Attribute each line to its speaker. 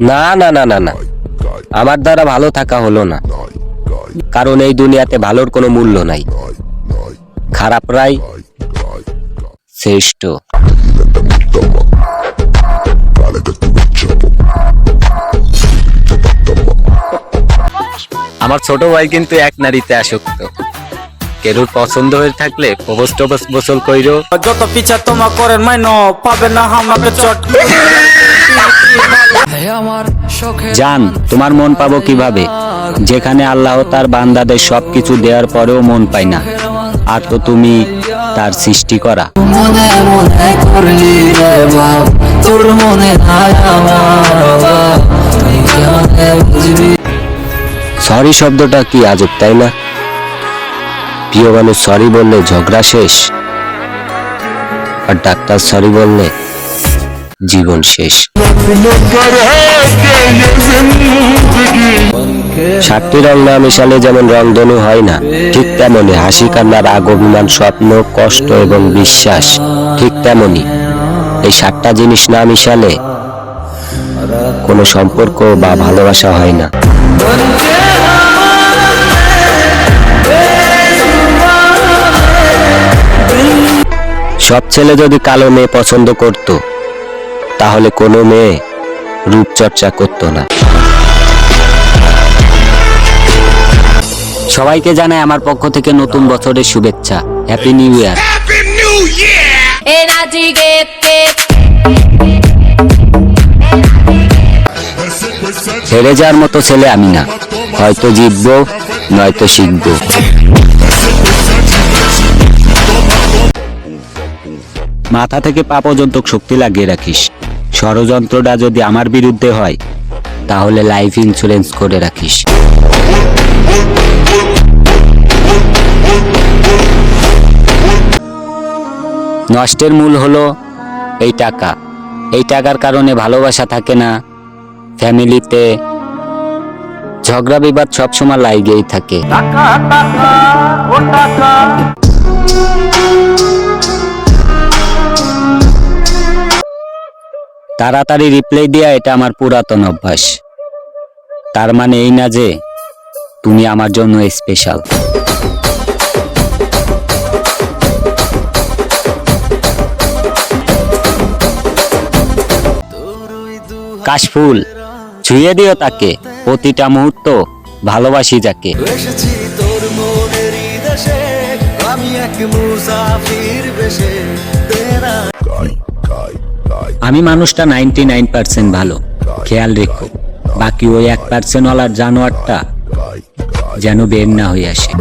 Speaker 1: না না না না না। আমার দ্বারা ভালো থাকা হলো না। কারণ এই দুনিয়াতে ভালোর কোনো মূল্য নাই। খারাপরাই শ্রেষ্ঠ। আমার ছোট ভাই কিন্তু এক নারীতে আসক্ত। কেরুর পছন্দ হয়ে থাকলে প্রবোজ টবোজ গোসল কইরো।
Speaker 2: যত পিছা তোমা করেন মাইন পাবে না আমাকে চট।
Speaker 1: জান তোমার মন পাবো কীভাবে? যেখানে আল্লাহ তার বান্দাদের সবকিছু দেওয়ার পরেও মন পায় না। আর তো তুমি তার সৃষ্টি করা। সরি শব্দটা কি আজব তাই না? প্রিয় মানুষ সরি বললে ঝগড়া শেষ। আর ডাক্তার সরি বললে জীবন শেষ। সাতটি রং না মিশালে যেমন রংধনু হয় না, ঠিক তেমনি হাসি কান্নার অভিমান, স্বপ্ন, কষ্ট এবং বিশ্বাস, ঠিক তেমনি। এই সাতটা জিনিস না মিশালে কোনো সম্পর্ক বা ভালোবাসা হয় না। সব ছেলে যদি কালো মেয়ে পছন্দ করত তাহলে কোনো মেয়ে রূপচর্চা করতো না। সবাইকে জানাই আমার পক্ষ থেকে নতুন বছরের শুভেচ্ছা। হ্যাপি নিউ ইয়ার হেরে যাওয়ার মতো ছেলে আমি না। হয়তো জিতবো নয়তো শিখব। মাথা থেকে পা পর্যন্ত শক্তি লাগিয়ে রাখিস। ষড়যন্ত্রটা যদি আমার বিরুদ্ধে হয়, তাহলে লাইফ ইন্স্যুরেন্স করে রাখিস। নষ্টের মূল হলো এই টাকা। এই টাকার কারণে ভালোবাসা থাকে না, ফ্যামিলিতে ঝগড়া বিবাদ সবসময় লাইগেই থাকে। তাড়াতাড়ি রিপ্লাই দেয়া এটা আমার পুরাতন অভ্যাস। তার মানে এই না যে তুমি আমার জন্য স্পেশাল কাশফুল ছুঁয়ে দিও তাকে। প্রতিটা মুহূর্ত ভালোবাসি যাকে।
Speaker 3: এসেছি তোর মনের দেশে আমি এক মুসাফির বেশে। তেরা
Speaker 1: আমি মানুষটা নাইনটি নাইন পার্সেন্ট ভালো। খেয়াল রেখো, বাকি ওই এক পার্সেন্ট ওয়ালার জানোয়ারটা যেন বের না হয়ে আসে।